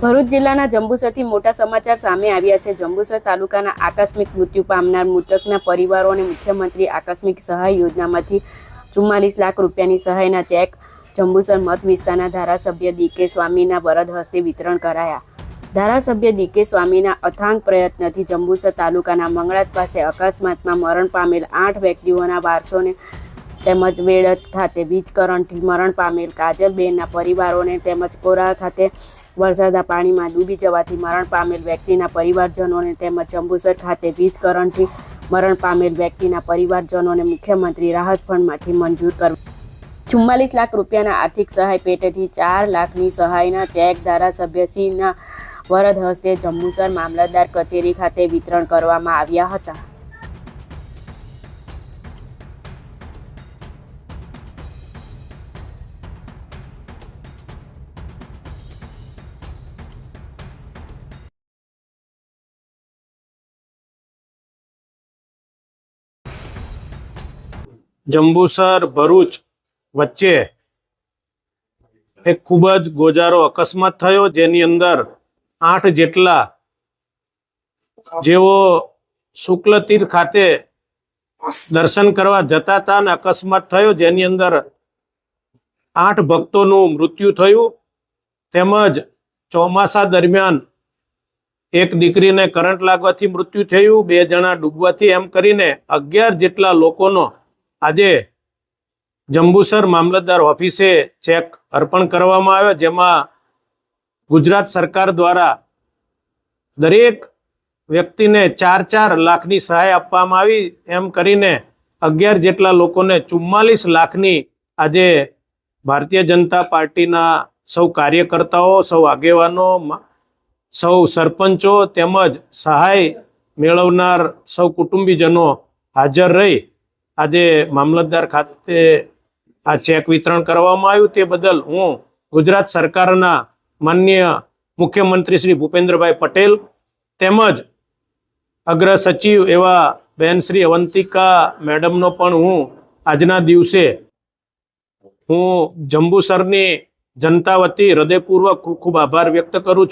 ભરૂચ જિલ્લાના જંબુસરથી મોટા સમાચાર સામે આવ્યા છે. જંબુસર તાલુકાના આકસ્મિક મૃત્યુ પામનાર મૃતકના પરિવારોને મુખ્યમંત્રી આકસ્મિક સહાય યોજનામાંથી ચુમ્માલીસ લાખ રૂપિયાની સહાયના ચેક જંબુસર મત વિસ્તારના ધારાસભ્ય ડીકે સ્વામીના વરદ હસ્તે વિતરણ કરાયા. ધારાસભ્ય ડીકે સ્વામીના અથાંગ પ્રયત્નથી જંબુસર તાલુકાના મંગળાત પાસે અકસ્માતમાં મરણ પામેલ આઠ વ્યક્તિઓના વારસોને તેમજ વેળજ ખાતે વીજકરણથી મરણ પામેલ કાજલબેનના પરિવારોને તેમજ કોરા ખાતે વરસાદના પાણીમાં ડૂબી જવાથી મરણ પામેલ વ્યક્તિના પરિવારજનોને તેમજ જંબુસર ખાતે વીજકરણથી મરણ પામેલ વ્યક્તિના પરિવારજનોને મુખ્યમંત્રી રાહત ફંડમાંથી મંજૂર કરવા ચુમ્માલીસ લાખ રૂપિયાના આર્થિક સહાય પેટેથી ચાર લાખની સહાયના ચેક ધારાસભ્યશ્રીના વરદ હસ્તે જંબુસર મામલતદાર કચેરી ખાતે વિતરણ કરવામાં આવ્યા હતા. જંબુસર ભરૂચ વચ્ચે એક ખૂબ જ ગોજારો અકસ્માત થયો, જેની અંદર આઠ જેટલા જેઓ શુક્લ તીર્થ ખાતે દર્શન કરવા જતા હતા અને અકસ્માત થયો, જેની અંદર આઠ ભક્તોનું મૃત્યુ થયું. તેમજ ચોમાસા દરમિયાન એક દીકરીને કરંટ લાગવાથી મૃત્યુ થયું, બે જણા ડૂબવાથી એમ કરીને અગિયાર જેટલા લોકોનો આજે જંબુસર મામલતદાર ઓફિસે ચેક અર્પણ કરવામાં આવ્યો, જેમાં ગુજરાત સરકાર દ્વારા દરેક વ્યક્તિને ચાર ચાર લાખની સહાય આપવામાં આવી. એમ કરીને અગિયાર જેટલા લોકોને ચુમ્માલીસ લાખની આજે ભારતીય જનતા પાર્ટીના સૌ કાર્યકર્તાઓ, સૌ આગેવાનો સૌ સરપંચો તેમજ સહાય મેળવનાર સૌ કુટુંબીજનો હાજર રહી. આજે મામલતદાર ખાતે આ ચેક વિતરણ કરવામાં આવ્યું તે બદલ હું ગુજરાત સરકારના માન્ય મુખ્યમંત્રી શ્રી ભૂપેન્દ્રભાઈ પટેલ તેમજ અગ્ર સચિવ એવા બેન શ્રી અવંતિકા મેડમનો પણ હું આજના દિવસે હું જંબુસરની જનતા વતી હૃદયપૂર્વક ખૂબ ખૂબ આભાર વ્યક્ત કરું છું.